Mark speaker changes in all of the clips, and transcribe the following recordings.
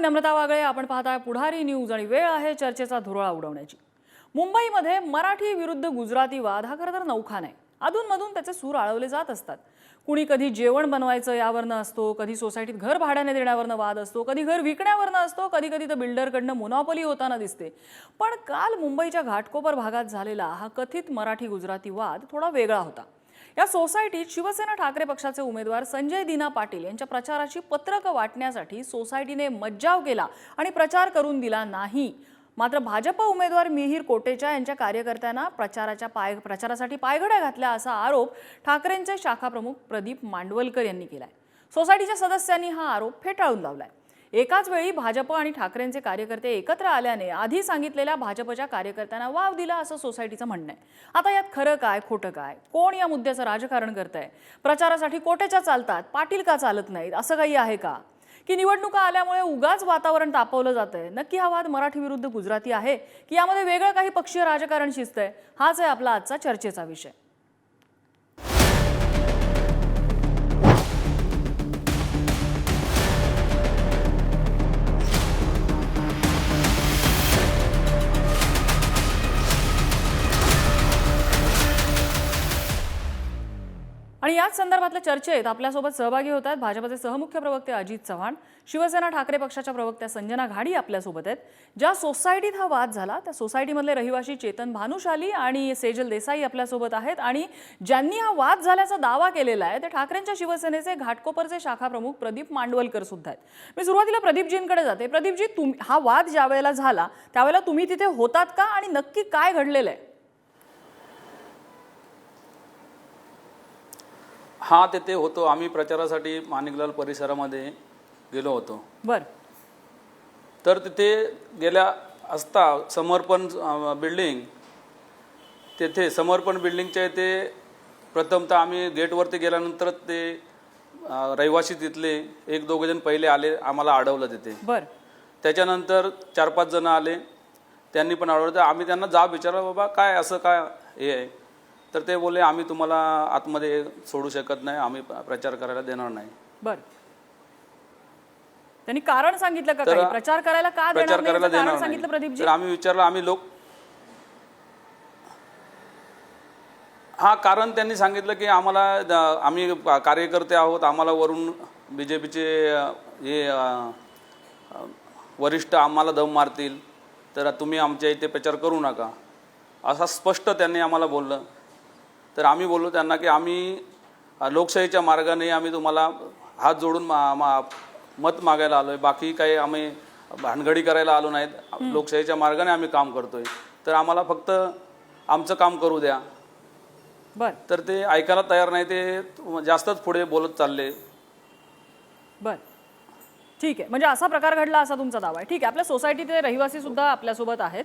Speaker 1: मी नम्रता वागळे आपण पाहताय पुढारी न्यूज आणि वेळ आहे चर्चेचा धुरळा उडवण्याची. मुंबईमध्ये मराठी विरुद्ध गुजराती वाद हा खरं तर नौखा नाही. अधूनमधून त्याचे सूर आळवले जात असतात. कुणी कधी जेवण बनवायचं यावरनं असतो कधी सोसायटीत घर भाड्याने देण्यावरनं वाद असतो कधी घर विकण्यावरनं असतो कधी कधी तर बिल्डरकडनं मोनॉपॉली होताना दिसते. पण काल मुंबईच्या घाटकोपर भागात झालेला हा कथित मराठी गुजराती वाद थोडा वेगळा होता. या सोसायटीत शिवसेना ठाकरे पक्षाचे उमेदवार संजय दिना पाटील यांच्या प्रचाराची पत्रकं वाटण्यासाठी सोसायटीने मज्जाव केला आणि प्रचार करून दिला नाही. मात्र भाजप उमेदवार मिहीर कोटेचा यांच्या कार्यकर्त्यांना प्रचाराच्या पाय प्रचारासाठी पायघड्या घातल्या असा आरोप ठाकरेंचे शाखाप्रमुख प्रदीप मांडवलकर यांनी केलाय. सोसायटीच्या सदस्यांनी हा आरोप फेटाळून लावलाय. एकाच वेळी भाजप आणि ठाकरेंचे कार्यकर्ते एकत्र आल्याने आधी सांगितलेल्या भाजपच्या कार्यकर्त्यांना वाव दिला असं सोसायटीचं म्हणणं आहे. आता यात खरं काय खोटं काय? कोण या मुद्द्याचं राजकारण करत आहे प्रचारासाठी कोटेच्या चालतात पाटील का चालत नाहीत? असं काही आहे का? की निवडणुका आल्यामुळे उगाच वातावरण तापवलं जात आहे नक्की हा वाद मराठी विरुद्ध गुजराती आहे? की यामध्ये वेगळं काही पक्षीय राजकारण शिजतंय हाच आहे आपला आजचा चर्चेचा विषय. आणि याच संदर्भातल्या चर्चेत आपल्यासोबत सहभागी होत आहेत भाजपचे सहमुख्य प्रवक्ते अजित चव्हाण शिवसेना ठाकरे पक्षाच्या प्रवक्त्या संजना घाडी आपल्यासोबत आहेत ज्या सोसायटीत हा वाद झाला. त्या सोसायटीमधले रहिवाशी चेतन भानुशाली आणि सेजल देसाई आपल्यासोबत आहेत आणि ज्यांनी हा वाद झाल्याचा दावा केलेला आहे ते ठाकरेंच्या शिवसेनेचे घाटकोपरचे शाखा प्रमुख प्रदीप मांडवलकर सुद्धा आहेत. मी सुरुवातीला प्रदीपजींकडे जाते. प्रदीपजी तुम हा वाद ज्यावेळेला झाला त्यावेळेला तुम्ही तिथे होतात का? आणि नक्की काय घडलेलं आहे?
Speaker 2: हा तेथे होतो. आम्ही प्रचारासाठी माणिकलाल परिसरामध्ये गेलो होतो.
Speaker 1: बरं.
Speaker 2: तर तिथे गेल्या असता समर्पण बिल्डिंग तेथे समर्पण बिल्डिंगच्या इथे प्रथमतः आम्ही गेटवरती गेल्यानंतर ते रहिवासी तिथले एक दोघे जण पहिले आले आम्हाला अडवलं तिथे.
Speaker 1: बरं.
Speaker 2: त्याच्यानंतर चार पाच जण आले. त्यांनी पण अडवलं. आम्ही त्यांना जाब विचारला बाबा काय असं काय हे आहे? तर ते बोलले आम्ही तुम्हाला आतमध्ये सोडू शकत नाही आम्ही प्रचार करायला देणार नाही.
Speaker 1: बर. त्यांनी कारण सांगितलं का
Speaker 2: तर
Speaker 1: काही? प्रचार करायला का देणार
Speaker 2: प्रचार
Speaker 1: नाही
Speaker 2: करायला
Speaker 1: याचं कारण
Speaker 2: देणार
Speaker 1: सांगितलं
Speaker 2: नाही.
Speaker 1: प्रदीपजी?
Speaker 2: तर आम्ही विचारलं आम्ही लोक हा कारण त्यांनी सांगितलं की आम्हाला द- आम्ही कार्यकर्ते आहोत आम्हाला वरून बी जे पीचे हे अ, अ, वरिष्ठ आम्हाला दम मारतील तर तुम्ही आमच्या इथे प्रचार करू नका. असा स्पष्ट त्यांनी आम्हाला बोललं. तर आम्ही बोललो त्यांना की आम्ही लोकशाहीच्या मार्गाने आम्ही तुम्हाला हात जोडून मा, मा, मत मागायला आलो आहे बाकी काही आम्ही भानगडी करायला आलो नाहीत. लोकशाहीच्या मार्गाने आम्ही काम करतोय. तर आम्हाला फक्त आमचं काम करू द्या.
Speaker 1: बर.
Speaker 2: तर ते ऐकायला तयार नाही ते जास्तच पुढे बोलत चालले.
Speaker 1: बर. ठीक आहे. म्हणजे असा प्रकार घडला असा तुमचा दावा आहे. ठीक आहे. आपल्या सोसायटीतले रहिवासी सुद्धा आपल्यासोबत आहेत.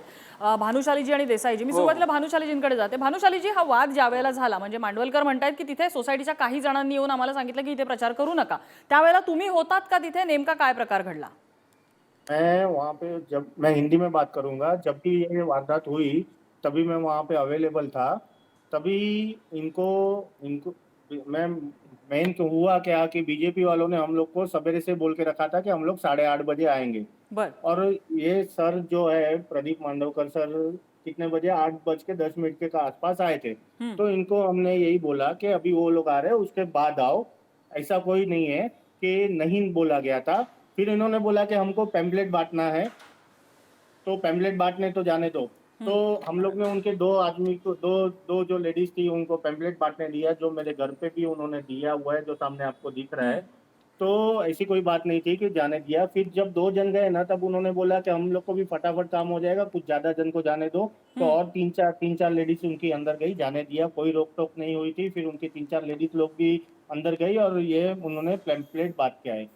Speaker 1: भानुशालीजी आणि देसाईजी.
Speaker 2: हो,
Speaker 1: मी सुरुवातीला भानुशालीजींकडे जाते. भानुशालीजी हा वाद ज्या वेळेला झाला म्हणजे मांडवलकर म्हणतायत की तिथे सोसायटीच्या काही जणांनी येऊन आम्हाला सांगितलं की इथे प्रचार करू नका. त्यावेळेला तुम्ही होतात का तिथे? नेमका काय प्रकार घडला?
Speaker 3: मैं वहाँ पे जब मैं हिंदी में बात करूंगा. जब भी ये वारदात हुई तभी मैं वहाँ पे अवेलेबल था. तभी इनको इनको मैं मेन तो हुआ क्या कि बीजेपी वालों ने हम लोग को सवेरे से बोल के रखा था कि हम लोग साढ़े आठ बजे आएँगे। और ये सर जो है प्रदीप मांडवकर सर कितने बजे? आठ बज के दस मिनट के आसपास आए थे।
Speaker 1: हम्म।
Speaker 3: तो इनको हमने यही बोला कि अभी वो लोग आ रहे हैं उसके बाद आओ। ऐसा कोई नहीं है कि नहीं बोला गया था। फिर इन्होंने बोला कि हमको पैम्पलेट बांटना है। तो पैम्पलेट बांटने तो जाने दो। तो हम लोग ने उनके दो आदमी को दो दो जो लेडीज़ थी उनको पेम्पलेट बांटने दिया जो मेरे घर पे भी उन्होंने दिया हुआ है जो सामने आपको दिख रहा है। तो ऐसी कोई बात नहीं थी कि जाने दिया। फिर जब दो जन गए ना तब उन्होंने बोला कि हम लोग को भी फटाफट काम हो जाएगा कुछ ज़्यादा जन को जाने दो। तो और तीन चार तीन चार लेडीज़ उनकी अंदर गई जाने दिया। कोई रोक टोक नहीं हुई थी। फिर उनकी तीन चार लेडीज़ लोग भी अंदर गई और ये उन्होंने पैम्पलेट बांट के आए।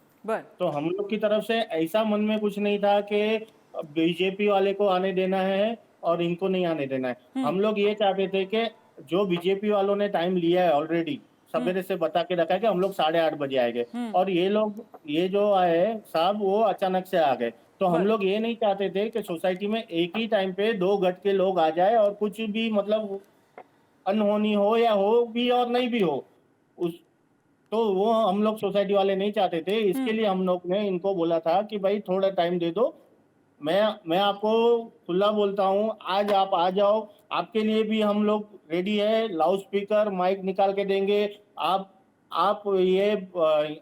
Speaker 3: तो हम लोग की तरफ़ से ऐसा मन में कुछ नहीं था कि बीजेपी वाले को आने देना है। और इनको नहीं आने देना है। हम लोग ये चाहते थे कि जो बीजेपी वालों ने टाइम लिया है ऑलरेडी सवेरे से बता के रखा है कि हम लोग साढ़े आठ बजे आएँगे। और ये लोग ये जो आए साहब वो अचानक से आ गए। तो हम लोग ये नहीं चाहते थे कि सोसाइटी में एक ही टाइम पे दो गट के लोग आ जाए और कुछ भी मतलब अनहोनी हो या हो भी और नहीं भी हो। उस तो वो हम लोग सोसाइटी वाले नहीं चाहते थे। इसके लिए हम लोग ने इनको बोला था कि भाई थोड़ा टाइम दे दो मैं मैं आपको खुला बोलता हूँ आज आप आ जाओ। आपके लिए भी हम लोग रेडी है लाउड स्पीकर माइक निकाल के देंगे। आप आप ये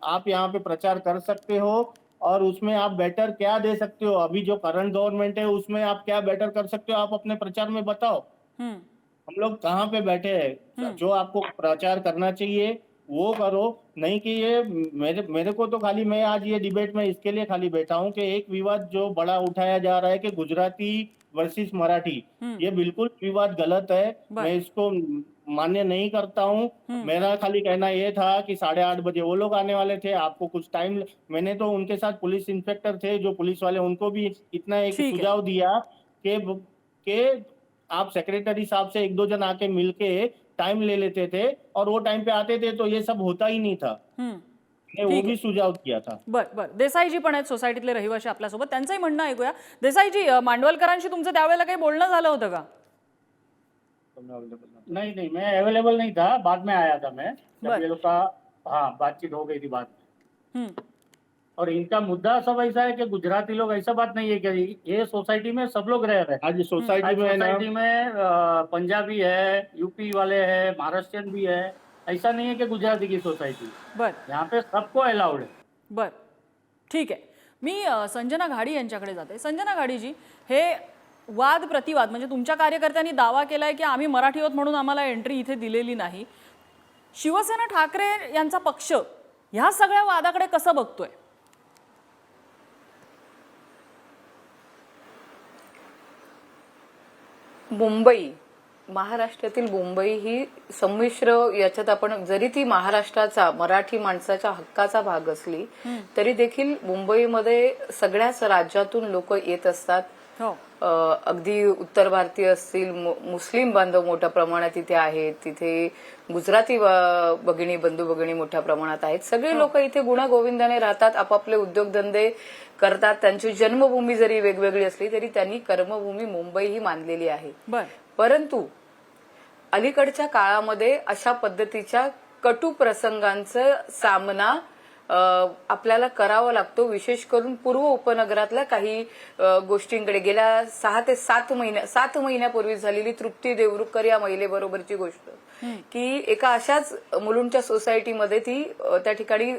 Speaker 3: आप यहाँ पे प्रचार कर सकते हो और उसमें आप बेटर क्या दे सकते हो? अभी जो करंट गवर्नमेंट है उसमें आप क्या बेटर कर सकते हो? आप अपने प्रचार में बताओ।
Speaker 1: हम्म,
Speaker 3: हम लोग कहाँ पे बैठे हैं? जो आपको प्रचार करना चाहिए वो करो। नहीं कि ये मेरे मेरे को तो खाली मैं आज ये डिबेट में इसके लिए खाली बैठा हूँ कि एक विवाद जो बड़ा उठाया जा रहा है कि गुजराती वर्सेस मराठी
Speaker 1: हम्म।
Speaker 3: ये बिल्कुल विवाद गलत है। मैं इसको मान्य नहीं करता हूँ। मेरा खाली कहना ये था कि साढ़े आठ बजे वो लोग आने वाले थे आपको कुछ टाइम मैंने तो उनके साथ पुलिस इंस्पेक्टर थे जो पुलिस वाले उनको भी इतना एक सुझाव दिया कि कि आप सेक्रेटरी साहब से एक दो जन आके मिलके टाइम ले लेते थे और वो टाइम पे आते थे तो ये सब होता ही नहीं था। वो भी सुझाव किया था।
Speaker 1: बर बर. देसाईजी पण आहेत सोसायटीतले रहिवाशी आपल्यासोबत. त्यांचंही म्हणणं ऐकूया. देसाईजी अ, मांडवलकरांशी तुमचं त्यावेळेला काही बोलणं झालं होतं का?
Speaker 4: नहीं नहीं. मैं अवेलेबल नहीं था. बाद में आया था मैं. जब ये लोग का हाँ बातचीत हो गई थी बाद में.
Speaker 1: हम्म,
Speaker 4: और इनका मुद्दा सब ऐसा है कि गुजराती लोग ऐसा बात नहीं है कि ये सोसाइटी में सब लोग रह रहे हैं।
Speaker 3: आज सोसाइटी में है
Speaker 4: सोसाइटी में पंजाबी है यूपी वाले हैं महाराष्ट्रियन भी है ऐसा नहीं है कि गुजराती की सोसाइटी
Speaker 1: बर।
Speaker 4: यहाँ पे सबको अलाउड है।
Speaker 1: बर ठीक आहे मी अ, संजना घाडी यांच्याकडे जाते. संजना घाडीजी हे वाद प्रतिवाद म्हणजे तुमच्या कार्यकर्त्यांनी दावा केलाय की आम्ही मराठी आहोत म्हणून आम्हाला एंट्री इथे दिलेली नाही. शिवसेना ठाकरे यांचा पक्ष ह्या सगळ्या वादाकडे कसं बघतोय?
Speaker 5: मुंबई महाराष्ट्रातील मुंबई ही संमिश्र याच्यात आपण जरी ती महाराष्ट्राचा मराठी माणसाच्या हक्काचा भाग असली तरी देखील मुंबईमध्ये सगळ्याच राज्यातून लोक येत असतात. अगदी उत्तर भारतीय असतील मुस्लिम बांधव मोठ्या प्रमाणात इथे आहेत. तिथे गुजराती भगिनी बंधू भगिनी मोठ्या प्रमाणात आहेत. सगळे लोक इथे गुणागोविंदाने राहतात आपापले उद्योगधंदे करतात. त्यांची जन्मभूमी जरी वेगवेगळी असली तरी त्यांनी कर्मभूमी मुंबई ही मानलेली आहे. परंतु अलीकडच्या काळामध्ये अशा पद्धतीच्या कटू प्रसंगांचा सामना आपल्याला करावा लागतो. विशेष करून पूर्व उपनगरातल्या काही गोष्टींकडे. गेल्या सहा ते सात महिन्या सात महिन्यापूर्वी झालेली तृप्ती देवरुखकर या महिलेबरोबरची गोष्ट. की एका अशाच मुलुंडच्या सोसायटीमध्ये ती त्या ठिकाणी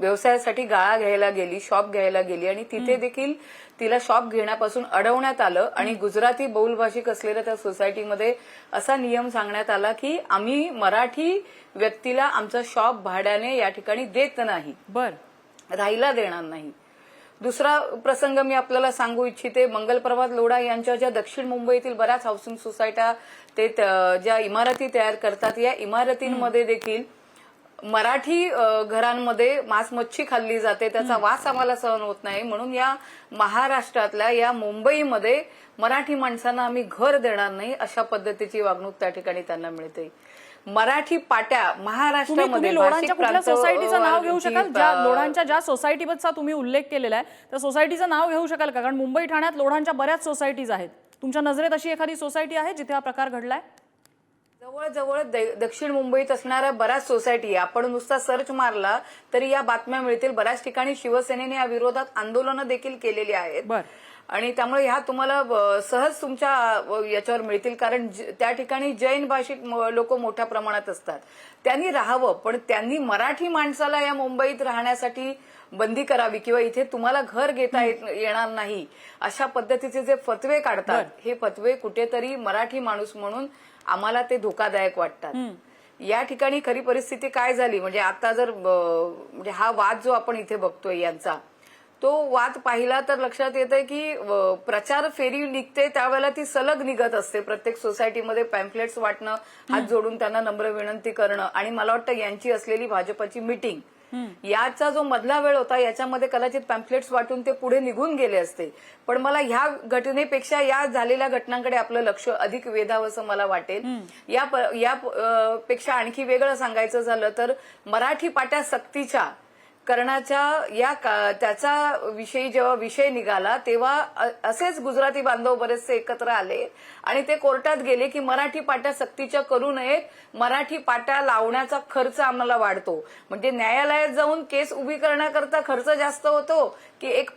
Speaker 5: व्यवसायासाठी गाळा घ्यायला गेली शॉप घ्यायला गेली आणि तिथे देखील तिला शॉप घेण्यापासून अडवण्यात आलं आणि गुजराती बहुलभाषिक असलेल्या त्या सोसायटीमध्ये असा नियम सांगण्यात आला की आम्ही मराठी व्यक्तीला आमचा शॉप भाड्याने या ठिकाणी देत नाही.
Speaker 1: बर.
Speaker 5: राहिला देणार नाही. दुसरा प्रसंग मी आपल्याला सांगू इच्छिते मंगलप्रभात लोढा यांच्या ज्या दक्षिण मुंबईतील बऱ्याच हाऊसिंग सोसायट्या ते त- ज्या इमारती तयार करतात या इमारतींमध्ये देखील मराठी घरांमध्ये मांस मच्छी खाल्ली जाते. त्याचा वास आम्हाला सहन होत नाही. म्हणून या महाराष्ट्रातल्या या मुंबईमध्ये मराठी माणसांना आम्ही घर देणार नाही अशा पद्धतीची वागणूक त्या ठिकाणी त्यांना मिळते. मराठी पाट्या महाराष्ट्रामध्ये
Speaker 1: सोसायटीचं नाव घेऊ शकाल? ज्या
Speaker 5: अ,
Speaker 1: लोणांच्या ज्या सोसायटीचा तुम्ही उल्लेख केलेला आहे त्या सोसायटीचं नाव घेऊ शकाल का? कारण मुंबई ठाण्यात लोणांच्या बऱ्याच सोसायटीज आहेत. तुमच्या नजरेत अशी एखादी सोसायटी आहे जिथे हा प्रकार घडलाय?
Speaker 5: जवळजवळ दक्षिण मुंबईत असणाऱ्या बऱ्याच सोसायटी. आपण नुसता सर्च मारला तरी या बातम्या मिळतील. बऱ्याच ठिकाणी शिवसेनेने या विरोधात आंदोलनं देखील केलेली आहेत. आणि त्यामुळे ह्या तुम्हाला सहज तुमच्या याच्यावर मिळतील. कारण त्या ठिकाणी जैन भाषिक लोक मोठ्या प्रमाणात असतात. त्यांनी राहावं पण त्यांनी मराठी माणसाला या मुंबईत राहण्यासाठी बंदी करावी किंवा इथे तुम्हाला घर घेता येणार नाही अशा पद्धतीचे जे फतवे काढतात हे फतवे कुठेतरी मराठी माणूस म्हणून आम्हाला ते धोकादायक वाटतात. या ठिकाणी खरी परिस्थिती काय झाली? म्हणजे आता जर म्हणजे हा वाद जो आपण इथे बघतोय यांचा तो वाद पाहिला तर लक्षात येतंय की प्रचार फेरी निघते त्यावेळेला ती सलग निघत असते. प्रत्येक सोसायटीमध्ये पॅम्पलेट्स वाटणं हात जोडून त्यांना नम्र विनंती करणं आणि मला वाटतं यांची असलेली भाजपची मिटिंग याचा जो मधला वेळ होता याच्यामध्ये कदाचित पॅम्पलेट्स वाटून ते पुढे निघून गेले असते. पण मला ह्या घटनेपेक्षा या झालेल्या घटनांकडे आपलं लक्ष अधिक वेधावं असं मला वाटेल. या पेक्षा आणखी वेगळं सांगायचं झालं तर मराठी पाट्या सक्तीच्या करण्याच्या या त्याचा विषयी जेव्हा विषय निघाला तेव्हा असेच गुजराती बांधव बरेचसे एकत्र आले आणि ते कोर्टात गेले की मराठी पाट्या सक्तीच्या करू नयेत. मराठी पाट्या लावण्याचा खर्च आम्हाला वाढतो. म्हणजे न्यायालयात जाऊन केस उभी करण्याकरता खर्च जास्त होतो की एक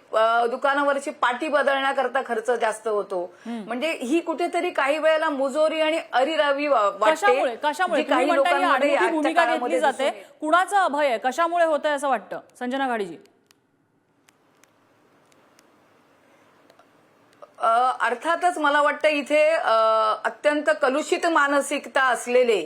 Speaker 5: दुकानावरची पाटी बदलण्याकरता खर्च जास्त होतो. म्हणजे ही कुठेतरी काही वेळेला मुजोरी आणि अरिरावी वाटते काही लोकांमध्ये
Speaker 1: जाते. कुणाचं अभय आहे? कशामुळे होत आहे असं वाटतं? संजना घाडीजी
Speaker 5: अर्थातच मला वाटतं इथे अत्यंत कलुषित मानसिकता असलेले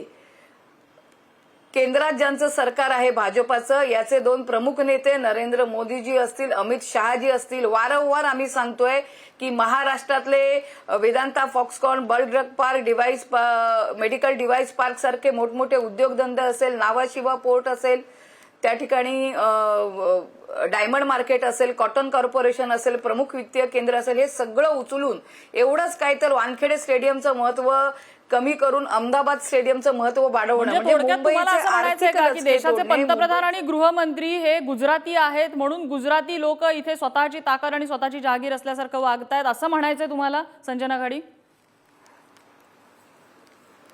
Speaker 5: केंद्रात ज्यांचं सरकार आहे भाजपाचं याचे दोन प्रमुख नेते नरेंद्र मोदीजी असतील अमित शहाजी असतील. वारंवार आम्ही सांगतोय की महाराष्ट्रातले Vedanta Foxconn bulk drug park device पा- मेडिकल डिव्हाइस पार्क सारखे मोठमोठे उद्योगधंदे असेल नावाशिवा पोर्ट असेल त्या ठिकाणी डायमंड मार्केट असेल कॉटन कॉर्पोरेशन असेल प्रमुख वित्तीय केंद्र असेल हे सगळं उचलून एवढंच काय तर वानखेडे स्टेडियमचं महत्त्व कमी करून अहमदाबाद स्टेडियमचं महत्त्व वाढवणं.
Speaker 1: म्हणजे
Speaker 5: रस्ते
Speaker 1: देशाचे पंतप्रधान आणि गृहमंत्री हे गुजराती आहेत म्हणून गुजराती लोक इथे स्वतःची ताकद आणि स्वतःची जहागीर असल्यासारखं वागतायत असं म्हणायचंय तुम्हाला संजना घाडी?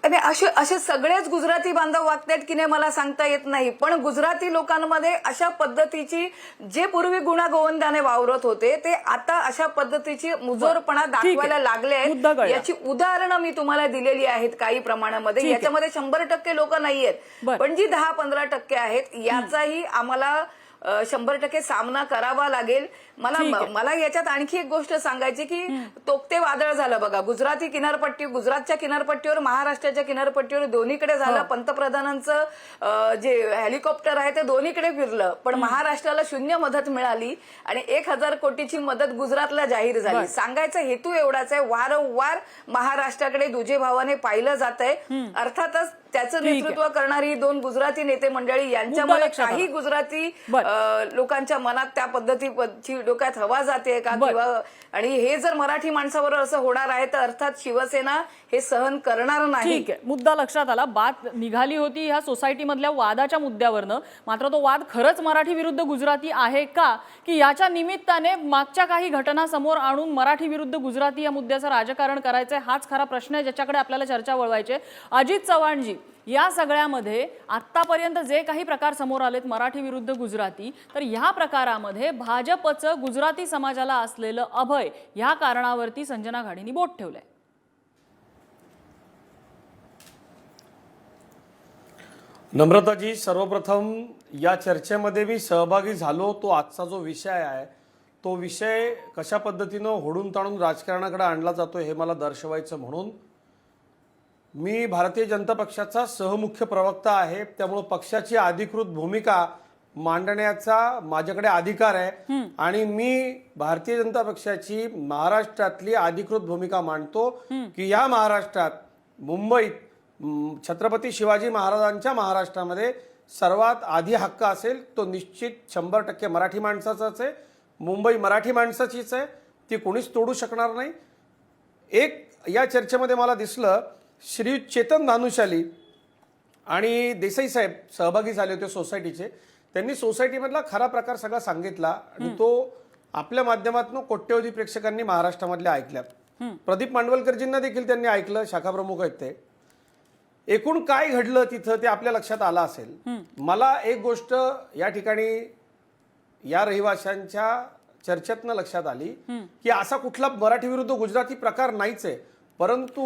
Speaker 5: आणि असे असे सगळेच गुजराती बांधव वागतायत की नाही मला सांगता येत नाही. पण गुजराती लोकांमध्ये अशा पद्धतीची जे पूर्वी गुणागोविंदाने वावरत होते ते आता अशा पद्धतीची मुजोरपणा दाखवायला लागले आहेत. याची उदाहरणं मी तुम्हाला दिलेली आहेत काही प्रमाणामध्ये. याच्यामध्ये शंभर टक्के लोक नाहीयेत
Speaker 1: बरं.
Speaker 5: पण जी दहा पंधरा टक्के आहेत याचाही आम्हाला शंभर टक्के सामना करावा लागेल. मला. मला याच्यात आणखी एक गोष्ट सांगायची की तोक्ते वादळ झालं बघा. गुजराती किनारपट्टी गुजरातच्या किनारपट्टीवर महाराष्ट्राच्या किनारपट्टीवर दोन्हीकडे झालं. पंतप्रधानांचं अ, जे हेलिकॉप्टर आहे ते दोन्हीकडे फिरलं. पण महाराष्ट्राला शून्य मदत मिळाली आणि एक हजार कोटीची मदत गुजरातला जाहीर. झाली. सांगायचा हेतू एवढाच आहे. वारंवार महाराष्ट्राकडे दुजे भावाने पाहिलं जात आहे. अर्थातच त्याचं. नेतृत्व करणारी ही दोन गुजराती नेते मंडळी यांच्यामुळे काही. गुजराती लोकांच्या मनात त्या पद्धतीची डोक्यात हवा जाते का. किंवा आणि हे जर मराठी माणसाबरोबर असं होणार आहे तर अर्थात शिवसेना हे सहन करणार नाही.
Speaker 1: ठीक आहे. मुद्दा लक्षात आला. बात निघाली होती ह्या सोसायटीमधल्या वादाच्या मुद्द्यावरनं. मात्र तो वाद खरंच मराठी विरुद्ध गुजराती आहे का? की याच्या निमित्ताने मागच्या काही घटना समोर आणून मराठी विरुद्ध गुजराती या मुद्द्याचं राजकारण करायचंय हाच खरा प्रश्न आहे ज्याच्याकडे आपल्याला चर्चा वळवायची. अजित चव्हाणजी या सगळ्यामध्ये आत्तापर्यंत जे काही प्रकार समोर आलेत मराठी विरुद्ध गुजराती तर ह्या प्रकारामध्ये भाजपचं गुजराती समाजाला असलेलं अभय ह्या कारणावरती संजना घाडींनी बोट ठेवलंय.
Speaker 6: नम्रताजी सर्वप्रथम या चर्चेमध्ये मी सहभागी झालो. तो आजचा जो विषय आहे तो विषय कशा पद्धतीनं होडून ताणून राजकारणाकडे आणला जातो हे मला दर्शवायचं म्हणून मी भारतीय जनता पक्षाचा सहमुख्य प्रवक्ता आहे. त्यामुळं पक्षाची अधिकृत भूमिका मांडण्याचा माझ्याकडे अधिकार आहे. आणि मी भारतीय जनता पक्षाची महाराष्ट्रातली अधिकृत भूमिका मांडतो. की या महाराष्ट्रात मुंबईत छत्रपती शिवाजी महाराजांच्या महाराष्ट्रामध्ये सर्वात आधी हक्क असेल तो निश्चित शंभर टक्के मराठी माणसाचाच आहे. मुंबई मराठी माणसाचीच आहे. ती कोणीच तोडू शकणार नाही. एक या चर्चेमध्ये मला दिसलं श्री चेतन धानुशाली आणि देसाई साहेब सहभागी झाले होते सोसायटीचे. त्यांनी सोसायटीमधला खरा प्रकार सगळा सांगितला आणि तो आपल्या माध्यमातून कोट्यवधी प्रेक्षकांनी महाराष्ट्रामधल्या ऐकल्यात. प्रदीप मांडवलकरजींना देखील त्यांनी ऐकलं शाखा प्रमुख आहेत ते. एकूण काय घडलं तिथं ते आपल्या लक्षात आलं असेल. मला एक गोष्ट या ठिकाणी या रहिवाशांच्या चर्चेतनं लक्षात आली की असा कुठला मराठी विरुद्ध गुजराती प्रकार नाहीच आहे. परंतु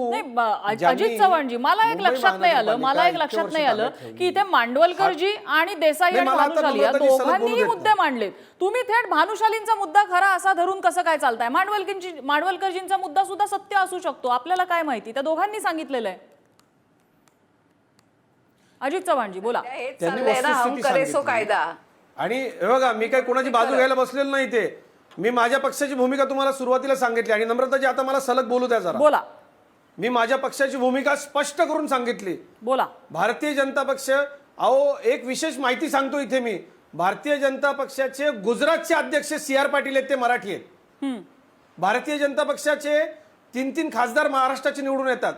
Speaker 1: अजित चव्हाणजी मला एक लक्षात नाही आलं मला एक लक्षात नाही आलं. की इथे मांडवलकरजी आणि देसाई आणि भानुशाली या दोघांनीही मुद्दे
Speaker 6: नाही.
Speaker 1: मांडलेत. तुम्ही थेट भानुशालींचा मुद्दा खरा असा धरून कसं काय चालताय? मांडवलकींची मांडवलकरजींचा मुद्दा सुद्धा सत्य असू शकतो. आपल्याला काय माहिती? त्या दोघांनी सांगितलेलं आहे. अजित चव्हाणजी बोला.
Speaker 5: कायदा.
Speaker 6: आणि हे बघा मी काही कोणाची बाजू घ्यायला बसलेलो नाही ते मी माझ्या पक्षाची भूमिका तुम्हाला सुरुवातीला सांगितली आणि नम्रताजी आता मला सलग बोलू द्या जरा.
Speaker 1: बोला.
Speaker 6: मी माझ्या पक्षाची भूमिका स्पष्ट करून सांगितली.
Speaker 1: बोला.
Speaker 6: भारतीय जनता पक्ष अहो एक विशेष माहिती सांगतो इथे मी. भारतीय जनता पक्षाचे गुजरातचे अध्यक्ष सी आर पाटील आहेत ते मराठी आहेत. भारतीय जनता पक्षाचे तीन तीन खासदार महाराष्ट्राचे निवडून येतात.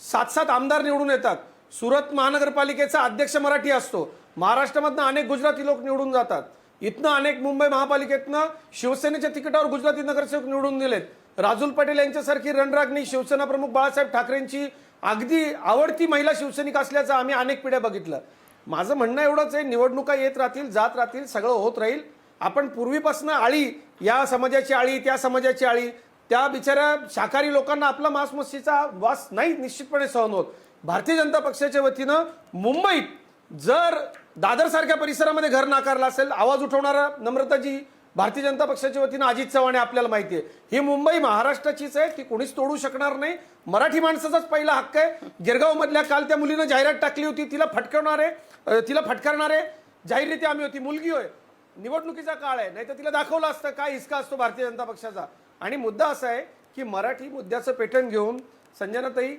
Speaker 6: सात सात आमदार निवडून येतात. सुरत महानगरपालिकेचा अध्यक्ष मराठी असतो. महाराष्ट्रामधनं अनेक गुजराती लोक निवडून जातात. इथनं अनेक मुंबई महापालिकेतनं शिवसेनेच्या तिकिटावर गुजराती नगरसेवक निवडून दिलेत. राजूल पटेल यांच्यासारखी रणरागणी शिवसेना प्रमुख बाळासाहेब ठाकरेंची अगदी आवडती महिला शिवसैनिक असल्याचं आम्ही अनेक पिढ्या बघितलं. माझं म्हणणं एवढंच आहे निवडणुका येत राहतील जात राहतील सगळं होत राहील. आपण पूर्वीपासून आळी या समाजाची आळी त्या समाजाची आळी त्या बिचाऱ्या शाकाहारी लोकांना आपला मांसमस्तीचा वास नाही निश्चितपणे सहन होत. भारतीय जनता पक्षाच्या वतीनं मुंबईत जर दादरसारख्या परिसरामध्ये घर नाकारलं असेल आवाज उठवणारा नम्रताजी भारतीय जनता पक्षाच्या वतीनं अजित चव्हाण आपल्याला माहिती आहे. ही मुंबई महाराष्ट्राचीच आहे ती कोणीच तोडू शकणार नाही. मराठी माणसाचाच पहिला हक्क आहे. गिरगावमधल्या काल त्या मुलीनं जाहिरात टाकली होती तिला फटकवणारे आहे तिला फटकारणारे जाहीररीत्या आम्ही होती. मुलगी होय. निवडणुकीचा काळ आहे. नाहीतर तिला दाखवलं असतं काय हिसका असतो भारतीय जनता पक्षाचा. आणि मुद्दा असा आहे की मराठी मुद्द्याचं पेटर्न घेऊन संजनाताई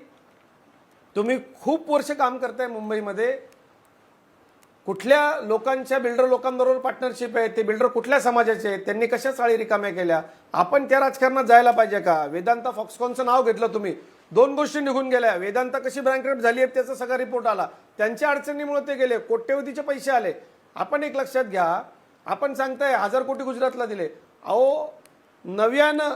Speaker 6: तुम्ही खूप वर्ष काम करताय मुंबईमध्ये. कुठल्या लोकांच्या बिल्डर लोकांबरोबर पार्टनरशिप आहे ते बिल्डर कुठल्या समाजाचे आहेत त्यांनी कशा चाळी रिकाम्या केल्या? आपण त्या राजकारणात जायला पाहिजे का? वेदांता फॉक्सकॉनचं नाव घेतलं तुम्ही. दोन गोष्टी निघून गेल्या. वेदांता कशी ब्रँकरेट झाली आहे त्याचा सगळा रिपोर्ट आला. त्यांच्या अडचणीमुळे ते गेले. कोट्यवधीचे पैसे आले. आपण एक लक्षात घ्या. आपण सांगताय हजार कोटी गुजरातला दिले. अहो नव्यानं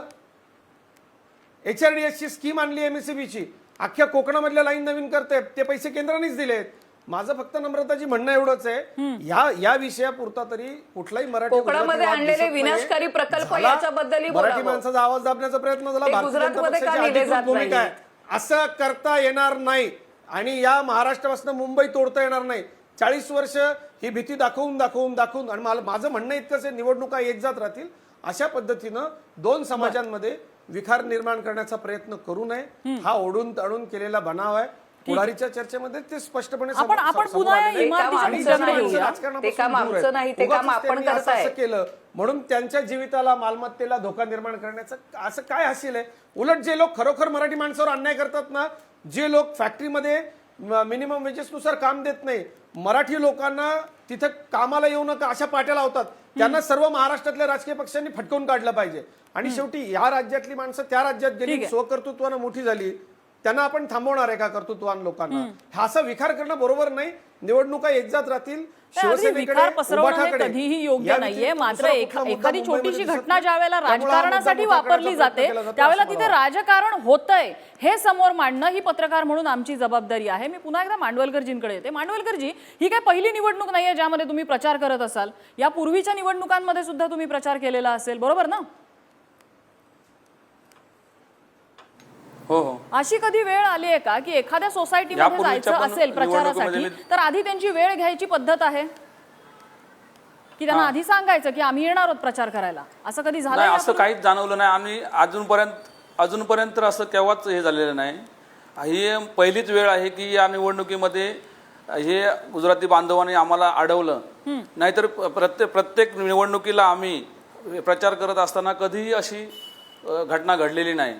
Speaker 6: एच आर डी एसची स्कीम आणली एम एस सी बीची अख्ख्या कोकणामधल्या लाईन नवीन करते ते पैसे केंद्रानेच दिलेत. माझं फक्त नम्रताची म्हणणं एवढंच आहे. या या विषयापुरता तरी कुठलाही मराठी
Speaker 5: कोकणामध्ये आणलेले. विनाशकारी प्रकल्प
Speaker 6: झाला,
Speaker 5: याच्याबद्दलही
Speaker 6: मराठी. माणसाचा आवाज दाबण्याचा प्रयत्न झाला.
Speaker 5: गुजरातमध्ये
Speaker 6: भूमिका आहे? असं करता येणार नाही. आणि या महाराष्ट्रापासून मुंबई तोडता येणार नाही. चाळीस वर्ष ही भीती दाखवून दाखवून दाखवून आणि मला माझं म्हणणं इतकंच आहे निवडणुका एक जात राहतील. अशा पद्धतीनं दोन समाजांमध्ये विखार निर्माण करण्याचा प्रयत्न करू नये. हा ओढून ताडून केलेला बनाव आहे. पुढारीच्या चर्चेमध्ये ते स्पष्टपणे
Speaker 1: आपण- आपण
Speaker 6: समोर
Speaker 1: पुन्हा या
Speaker 6: आलेलं आहे.
Speaker 1: इमारतीच्या
Speaker 6: आणि
Speaker 1: मुद्द्याकडे
Speaker 6: जनमानसं
Speaker 1: येऊया.
Speaker 6: राजकारणापासून
Speaker 5: ते काम
Speaker 6: दूर आहेत.
Speaker 5: आमचं नाही, ते काम
Speaker 6: उगाचच
Speaker 5: आपण करताय.
Speaker 6: असं केलं म्हणून त्यांच्या जीविताला मालमत्तेला धोका निर्माण करण्याचं असं काय हासिल आहे उलट जे लोक खरोखर मराठी माणसावर अन्याय करतात ना जे लोक फॅक्टरीमध्ये मिनिमम वेजेसनुसार काम देत नाही मराठी लोकांना तिथं कामाला येऊ नका अशा पाट्या लावतात त्यांना सर्व महाराष्ट्रातल्या राजकीय पक्षांनी फटकवून काढलं पाहिजे आणि शेवटी या राज्यातली माणसं त्या राज्यात गेली. स्वकर्तृत्वानं मोठी झाली त्यांना आपण थांबवणार आहे का कर्तृत्वान लोकांना? हा असा विखार करणं बरोबर नाही. निवडणुका एक जात राहतील
Speaker 1: विखार पसरवणं हे. कधीही योग्य नाहीये. मात्र एखादी छोटीशी घटना. ज्या वेळेला
Speaker 6: हा
Speaker 1: राजकारणासाठी वापरली जाते त्यावेळेला तिथे
Speaker 6: वाटतं.
Speaker 1: राजकारण होतंय. हे समोर मांडणं ही पत्रकार म्हणून आमची जबाबदारी आहे. मी पुन्हा एकदा मांडवलकरजींकडे येते. मांडवलकरजी ही काय पहिली निवडणूक नाहीये ज्यामध्ये तुम्ही प्रचार करत असाल. या पूर्वीच्या निवडणुकांमध्ये सुद्धा तुम्ही प्रचार केलेला असेल. बरोबर ना?
Speaker 2: हो. हो
Speaker 1: अशी कधी वेळ आली आहे का की एखाद्या सोसायटीमध्ये जायचं असेल प्रचारासाठी तर आधी त्यांची वेळ घ्यायची पद्धत आहे? की त्यांना आधी सांगायचं की आम्ही येणार आहोत प्रचार करायला. असं कधी झालं
Speaker 2: असं काहीच जाणवलं नाही. आणि अजूनपर्यंत अजूनपर्यंत तर असं केव्हाच हे झालेलं नाही. ही पहिलीच वेळ आहे की या निवडणुकीमध्ये हे गुजराती बांधवांनी आम्हाला अडवलं. नाहीतर प्रत्येक प्रत्येक निवडणुकीला आम्ही प्रचार करत असताना कधीही अशी घटना घडलेली नाही.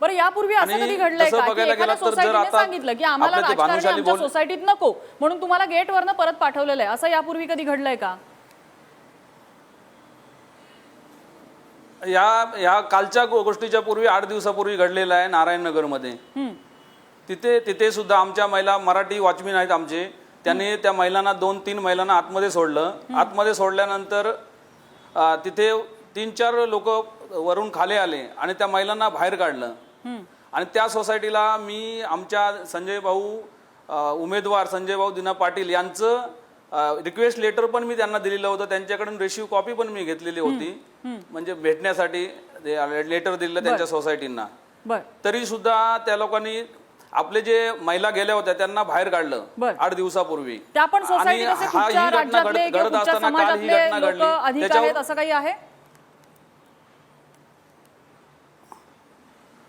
Speaker 1: बरं यापूर्वी असं कधी घडलंय का? की एखाद्या
Speaker 2: गेलं तर जर
Speaker 1: सोसायटीने सांगितलं की आम्हाला राजकारणी आमच्या सोसायटीत नको म्हणून तुम्हाला गेटवरनं परत पाठवलेलं आहे. असं यापूर्वी कधी घडलंय का?
Speaker 2: या या कालच्या गोष्टीच्या पूर्वी आठ दिवसापूर्वी घडलेलं आहे नारायणनगरमध्ये. तिथे तिथे सुद्धा आमच्या महिला मराठी वॉचमॅन आहेत आमचे. त्यांनी त्या महिलांना दोन तीन महिलांना आतमध्ये सोडलं. आतमध्ये सोडल्यानंतर तिथे तीन चार लोक वरून खाली आले आणि त्या महिलांना बाहेर काढलं. आणि त्या सोसायटीला मी आमच्या संजय भाऊ उमेदवार संजय भाऊ दिना पाटील यांचं रिक्वेस्ट लेटर पण मी त्यांना दिलेलं होतं. त्यांच्याकडून रेशिव कॉपी पण मी घेतलेली होती. म्हणजे भेटण्यासाठी लेटर दिलेलं त्यांच्या सोसायटींना. तरी सुद्धा त्या लोकांनी आपले जे महिला गेल्या होत्या त्यांना बाहेर काढलं. आठ दिवसापूर्वी.
Speaker 1: त्या पण
Speaker 2: आणि
Speaker 1: सोसायटीत असे
Speaker 2: हा- ही
Speaker 1: कुठच्या
Speaker 2: घटना
Speaker 1: राज्यातले
Speaker 2: घडत
Speaker 1: किंवा
Speaker 2: घडत
Speaker 1: कुठच्या
Speaker 2: असताना काल ही
Speaker 1: समाजातले
Speaker 2: घटना
Speaker 1: लोक
Speaker 2: घडली
Speaker 1: अधिक आहेत
Speaker 2: त्याच्यावर
Speaker 1: असं काही आहे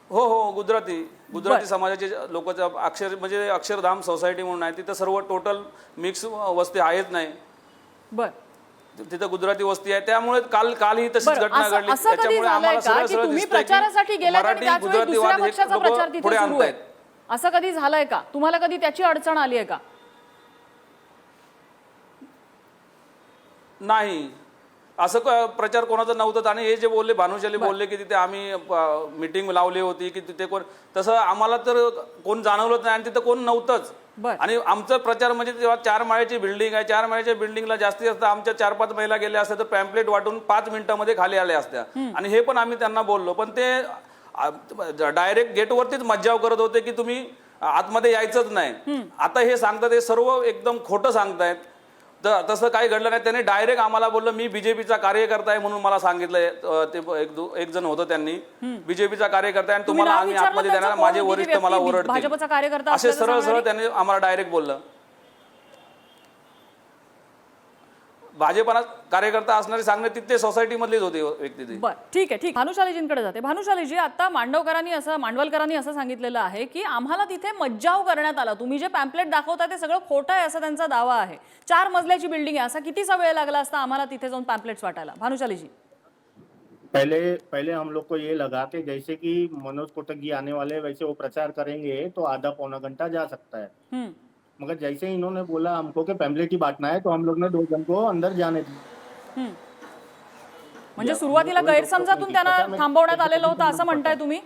Speaker 2: हो हो गुजराती. गुजराती समाजाचे लोक अक्षर म्हणजे अक्षरधाम सोसायटी म्हणून आहे तिथं सर्व टोटल मिक्स वस्ती आहेच नाही.
Speaker 1: बर.
Speaker 2: तिथं गुजराती वस्ती आहे. त्यामुळे काल काल ही तशीच
Speaker 1: बरं,
Speaker 2: घटना
Speaker 1: असं-
Speaker 2: घडली.
Speaker 1: असं कधी
Speaker 2: त्याच्यामुळे
Speaker 1: झालंय
Speaker 2: आम्हाला
Speaker 1: का
Speaker 2: सरळ
Speaker 1: की
Speaker 2: सरळ
Speaker 1: तुम्ही
Speaker 2: दिसतंय
Speaker 1: प्रचारासाठी
Speaker 2: की
Speaker 1: गेलात आणि
Speaker 2: मराठी
Speaker 1: त्याच वेळी
Speaker 2: गुजराती
Speaker 1: दुसऱ्या
Speaker 2: वाद हे
Speaker 1: पक्षाचा प्रचार
Speaker 2: लोकं
Speaker 1: तिथे
Speaker 2: पुढे
Speaker 1: सुरू आहे?
Speaker 2: आणतायत.
Speaker 1: असं कधी झालंय का? तुम्हाला कधी त्याची अडचण आली आहे का?
Speaker 2: नाही. असं क- प्रचार कोणाचा नव्हतं. आणि हे जे बोलले भानुशाली बोलले की तिथे आम्ही मीटिंग लावली होती की तिथे कोण तसं आम्हाला तर कोण जाणवलं नाही आणि तिथं कोण नव्हतंच.
Speaker 1: बर.
Speaker 2: आणि आमचा प्रचार म्हणजे जेव्हा चार माळ्याची बिल्डिंग आहे. चार माळ्याच्या बिल्डिंगला जास्तीत जास्त आमच्या चार पाच महिला गेल्या असत्या तर पॅम्पलेट वाटून पाच मिनिटामध्ये खाली आल्या असत्या. आणि हे पण आम्ही त्यांना बोललो. पण ते डायरेक्ट गेटवरतीच मज्जाव करत होते की तुम्ही आतमध्ये यायचंच नाही. आता हे सांगतात हे सर्व एकदम खोटं सांगतायत. तर तसं काही घडलं नाही. त्यांनी डायरेक्ट आम्हाला बोललं मी बीजेपीचा कार्यकर्ता आहे म्हणून मला सांगितलंय ते एक दो- एक जण होतं त्यांनी. बीजेपीचा कार्यकर्ता आहे आणि
Speaker 1: तुम्ही
Speaker 2: तुम्हाला
Speaker 1: नाव
Speaker 2: आम्ही
Speaker 1: विचारलं
Speaker 2: आतमध्ये
Speaker 1: त्याचं
Speaker 2: देणार.
Speaker 1: कोण
Speaker 2: माझे
Speaker 1: होती ती
Speaker 2: वरिष्ठ मला
Speaker 1: व्यक्ती?
Speaker 2: ओरडतील.
Speaker 1: भाजपचा कार्यकर्ता
Speaker 2: असे
Speaker 1: असल्याचं
Speaker 2: सरळ सरळ
Speaker 1: सांगणारी?
Speaker 2: त्यांनी आम्हाला डायरेक्ट बोललं. भाजपला कार्यकर्ता असणारे सांगणे तिथे सोसायटीमधलीच होती व्यक्ती ती.
Speaker 1: बर ठीक आहे ठीक. भानुशालीजींकडे जाते. भानुशालीजी आता मांडवकरांनी असं मांडवलकरांनी असं सांगितलेलं आहे की आम्हाला तिथे मज्जाव करण्यात आला. तुम्ही जे पॅम्पलेट दाखवता ते सगळं खोटं आहे असा त्यांचा दावा आहे. चार मजल्याची बिल्डिंग आहे. असा कितीचा वेळ लागला असता आम्हाला तिथे जाऊन पॅम्पलेट्स वाटायला? भानुशालीजी.
Speaker 3: पहले पहले हम लोग को ये लगा कि जैसे कि मनोज कोटक जी आने वाले हैं, वैसे वो प्रचार करेंगे तो आधा पौना घंटा जा सकता है।
Speaker 1: हम्म।
Speaker 3: मगर जैसे ही इन्होंने बोला हमको कि पैम्पलेट ही बांटना है तो हम लोग ने दो जन को अंदर जाने दिया।
Speaker 1: हम्म. म्हणजे सुरुवातीला गैरसमजातून त्यांना थांबवण्यात आलेलं होतं असं म्हणताय तुम्ही?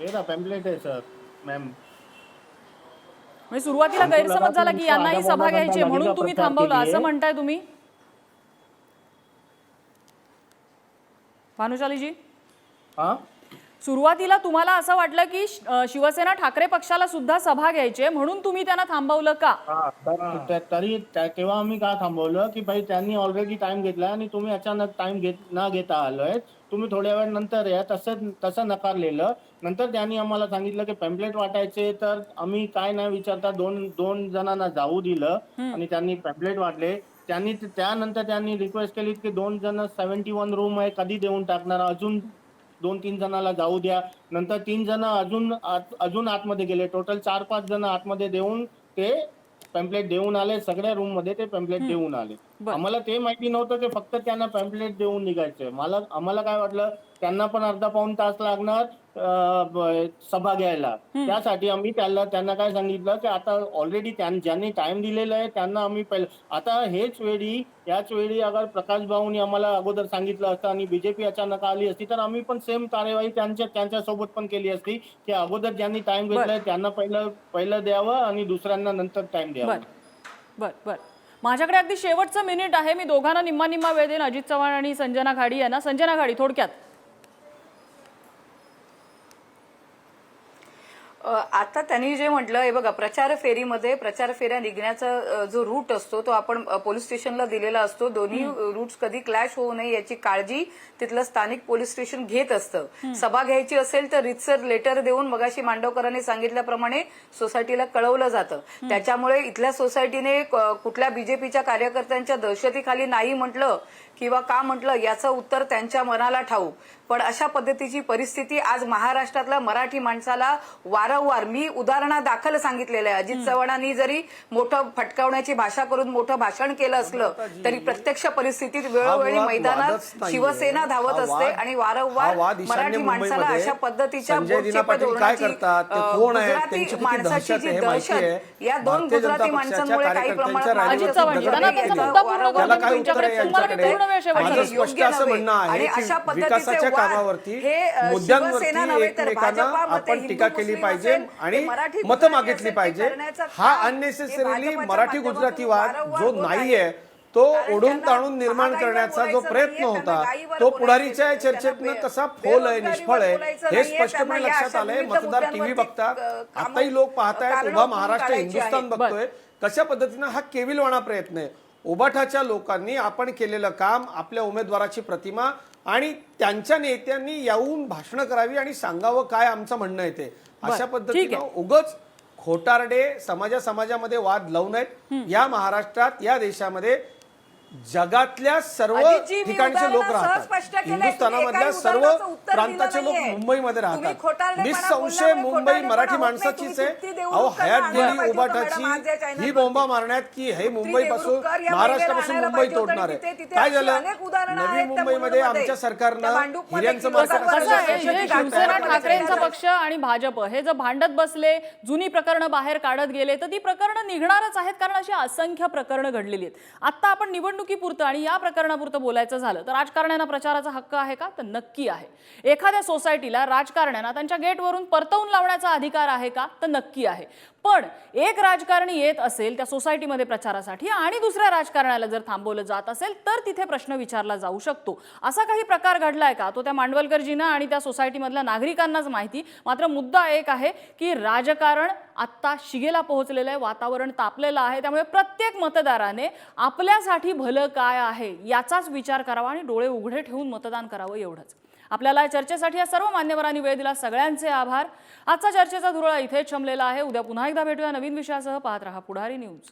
Speaker 3: पैम्पलेट है सर मैम
Speaker 1: म्हणजे सुरुवातीला गैरसमज झाला
Speaker 3: की आधा
Speaker 1: सभा घ्यायची म्हणून तुम्ही थांबवलं. असं म्हणताय तुम्ही? भानुशालीजी?
Speaker 3: हाँ?
Speaker 1: सुरुवातीला तुम्हाला असं वाटलं की शिवसेना ठाकरे पक्षाला सुद्धा सभा घ्यायची आहे म्हणून तुम्ही त्यांना थांबवलं का?
Speaker 3: हा, तर- तेव्हा आम्ही काय थांबवलं की भाई त्यांनी ऑलरेडी टाइम घेतला आणि तुम्ही अचानक टाइम घेत न घेता आलोय. तुम्ही थोड्या वेळ नंतर या तसं तसं नकारलेलं. नंतर त्यांनी आम्हाला सांगितलं की पॅम्पलेट वाटायचे तर आम्ही काय नाही विचारता दोन दोन जणांना जाऊ दिलं आणि त्यांनी पॅम्पलेट वाटले. त्यांनी त्यानंतर त्यांनी रिक्वेस्ट केली की दोन जण सेव्हन्टी वन रूम आहे कधी देऊन टाकणार? अजून दोन तीन जणाला जाऊ द्या. नंतर तीन जण अजून आत- अजून आतमध्ये गेले. टोटल चार पाच जण आतमध्ये देऊन ते पॅम्पलेट देऊन आले. सगळ्या रूममध्ये ते पॅम्पलेट देऊन आले. आम्हाला ते माहिती नव्हतं की फक्त त्यांना पॅम्पलेट देऊन निघायचंय मला आम्हाला काय वाटलं त्यांना पण अर्धा पाऊण तास लागणार. सभा घ्यायला. त्यासाठी आम्ही त्याला त्यांना काय सांगितलं की आता ऑलरेडी ज्यांनी टाइम दिलेला आहे त्यांना आम्ही पहिलं आता हेच वेळी याच वेळी अगर प्रकाश भाऊनी आम्हाला अगोदर सांगितलं असतं आणि बीजेपी अचानक आली असती तर आम्ही पण सेम कार्यवाही त्यांच्या त्यांच्यासोबत पण केली असती की अगोदर ज्यांनी टाइम घेतलाय त्यांना पहिलं पहिलं द्यावं आणि दुसऱ्यांना नंतर टाइम द्यावा.
Speaker 1: बर. बर माझ्याकडे अगदी शेवटचं मिनिट आहे. मी दोघांना निम्मा निम्मा वेळ देईन. अजित चव्हाण आणि संजना घाडी यांना. संजना घाडी थोडक्यात.
Speaker 5: आता त्यांनी जे म्हटलं हे बघा प्रचार फेरीमध्ये प्रचार फेऱ्या निघण्याचा जो रूट असतो तो आपण पोलीस स्टेशनला दिलेला असतो. दोन्ही रूट्स कधी क्लॅश होऊ नये याची काळजी तिथलं स्थानिक पोलीस स्टेशन घेत असतं. सभा घ्यायची असेल तर रितसर लेटर देऊन मगाशी मांडवकरांनी सांगितल्याप्रमाणे सोसायटीला कळवलं जातं. त्याच्यामुळे इथल्या सोसायटीने कुठल्या बीजेपीच्या कार्यकर्त्यांच्या दहशतीखाली नाही म्हटलं किंवा का म्हटलं याचं उत्तर त्यांच्या मनाला ठाऊक पण अशा पद्धतीची परिस्थिती आज महाराष्ट्रातल्या मराठी माणसाला वारंवार मी उदाहरणादाखल सांगितलेलं आहे. अजित चव्हाणांनी जरी मोठं फटकावण्याची भाषा करून मोठं भाषण केलं असलं तरी प्रत्यक्ष परिस्थितीत वेळोवेळी मैदानात. शिवसेना धावत असते आणि वारंवार मराठी माणसाला अशा पद्धतीच्या गुजराती माणसाची जी दहशत या दोन गुजराती माणसांमुळे काही प्रमाणात
Speaker 1: शेवटचा
Speaker 6: माझं स्पष्ट
Speaker 5: योग्य
Speaker 6: असं
Speaker 5: नव्हे.
Speaker 6: म्हणणं आहे
Speaker 5: आणि
Speaker 6: की
Speaker 5: अशा पद्धतीचे
Speaker 6: विकासाच्या
Speaker 5: वाद
Speaker 6: कामावरती
Speaker 5: हे, अ,
Speaker 6: मुद्द्यांवरती
Speaker 5: शिवसेना नव्हे तर
Speaker 6: एकमेकांना
Speaker 5: भाजपामध्ये
Speaker 6: आपण
Speaker 5: हिंदू
Speaker 6: टीका केली
Speaker 5: मुस्लिम
Speaker 6: पाहिजे
Speaker 5: असेल,
Speaker 6: आणि
Speaker 5: मराठी
Speaker 6: मतं
Speaker 5: गुजराती
Speaker 6: मागितली
Speaker 5: असेल, ते
Speaker 6: पाहिजे
Speaker 5: करण्याचं
Speaker 6: हा
Speaker 5: काम हे
Speaker 6: अननेसेसरीली
Speaker 5: भाजपाच्या
Speaker 6: मराठी गुजराती वाद
Speaker 5: माध्यमातून
Speaker 6: जो
Speaker 5: वारंवार होत
Speaker 6: नाहीये
Speaker 5: आहे.
Speaker 6: तो
Speaker 5: कारण
Speaker 6: ओढून
Speaker 5: त्यांना
Speaker 6: ताणून निर्माण
Speaker 5: महागाईवर
Speaker 6: करण्याचा जो
Speaker 5: बोलायचं
Speaker 6: प्रयत्न
Speaker 5: नाहीये,
Speaker 6: होता
Speaker 5: त्यांना
Speaker 6: तो पुढारीच्या
Speaker 5: नाहीये,
Speaker 6: चर्चेतनं
Speaker 5: त्यांना
Speaker 6: कसा फोल आहे
Speaker 5: बेरोजगारीवर
Speaker 6: निष्फळ आहे
Speaker 5: बोलायचं
Speaker 6: हे
Speaker 5: नाहीये,
Speaker 6: स्पष्टपणे
Speaker 5: या
Speaker 6: लक्षात
Speaker 5: अशा
Speaker 6: आलंय
Speaker 5: विविध
Speaker 6: मतदार टीव्ही
Speaker 5: मुद्द्यांवरती,
Speaker 6: बघतात
Speaker 5: अ, कामं-
Speaker 6: आताही लोक पाहतायत
Speaker 5: कारणं
Speaker 6: उभा महाराष्ट्र
Speaker 5: काढायची
Speaker 6: हिंदुस्थान. बघतोय कशा पद्धतीनं हा केविलवाणा प्रयत्न आहे उबाठाच्या लोकांनी आपण केलेलं काम आपल्या उमेदवाराची प्रतिमा आणि त्यांच्या नेत्यांनी येऊन भाषणं करावी आणि सांगावं काय आमचं म्हणणं येते अशा पद्धतीनं. उगच खोटारडे समाजा समाजामध्ये वाद लावू नयेत. या महाराष्ट्रात या देशामध्ये जगातल्या सर्व ठिकाणचे लोक राहतात हिंदुस्थानामधल्या सर्व प्रांताचे लोक. मुंबईमध्ये राहतात निसंशय
Speaker 5: बोलल्यामुळे
Speaker 6: मुंबई
Speaker 5: खोटारडेपणा
Speaker 6: मराठी. माणसाचीच आहे अहो हयात गेली उबाटाची
Speaker 5: चॅनलवरती.
Speaker 6: ही बोंबा मारण्यात की हे मुंबईपासून
Speaker 5: देवरुखकर या
Speaker 6: महाराष्ट्रापासून
Speaker 5: आणायला
Speaker 6: तोडणार आहे काय झालं
Speaker 5: अनेक उदाहरणं
Speaker 6: नवी मुंबईमध्ये. आमच्या सरकारनं हिऱ्यांचं
Speaker 1: हे शिवसेना. ठाकरेंचा पक्ष आणि भाजप हे जर भांडत बसले जुनी प्रकरणं बाहेर काढत गेले तर ती प्रकरणं निघणारच आहेत कारण अशी असंख्य प्रकरणं घडलेली आहेत आता आपण निवडणूक निवडणुकीपुरतं आणि या प्रकरणापुरतं बोलायचं झालं तर राजकारण्यांना प्रचाराचा हक्क आहे का? तर नक्की आहे. एखाद्या सोसायटीला राजकारण्यांना त्यांच्या गेटवरून परतवून लावण्याचा अधिकार आहे का? तर नक्की आहे. पण एक राजकारणी येत असेल त्या सोसायटीमध्ये प्रचारासाठी आणि दुसऱ्या राजकारण्याला जर थांबवलं जात असेल तर तिथे प्रश्न विचारला जाऊ शकतो. असा काही प्रकार घडलाय का? तो त्या मांडवलकरजींना आणि त्या सोसायटीमधल्या नागरिकांनाच माहिती. मात्र मुद्दा एक आहे की राजकारण आत्ता शिगेला पोहोचलेलं आहे वातावरण तापलेलं आहे. त्यामुळे प्रत्येक मतदाराने आपल्यासाठी भलं काय आहे याचाच विचार करावा आणि डोळे उघडे ठेवून मतदान करावं एवढंच. आपल्याला या चर्चेसाठी या सर्व मान्यवरांनी वेळ दिला. सगळ्यांचे आभार. आजचा चर्चेचा धुरळा इथेच शमलेला आहे. उद्या पुन्हा एकदा भेटूया नवीन विषयासह. पाहत रहा पुढारी न्यूज.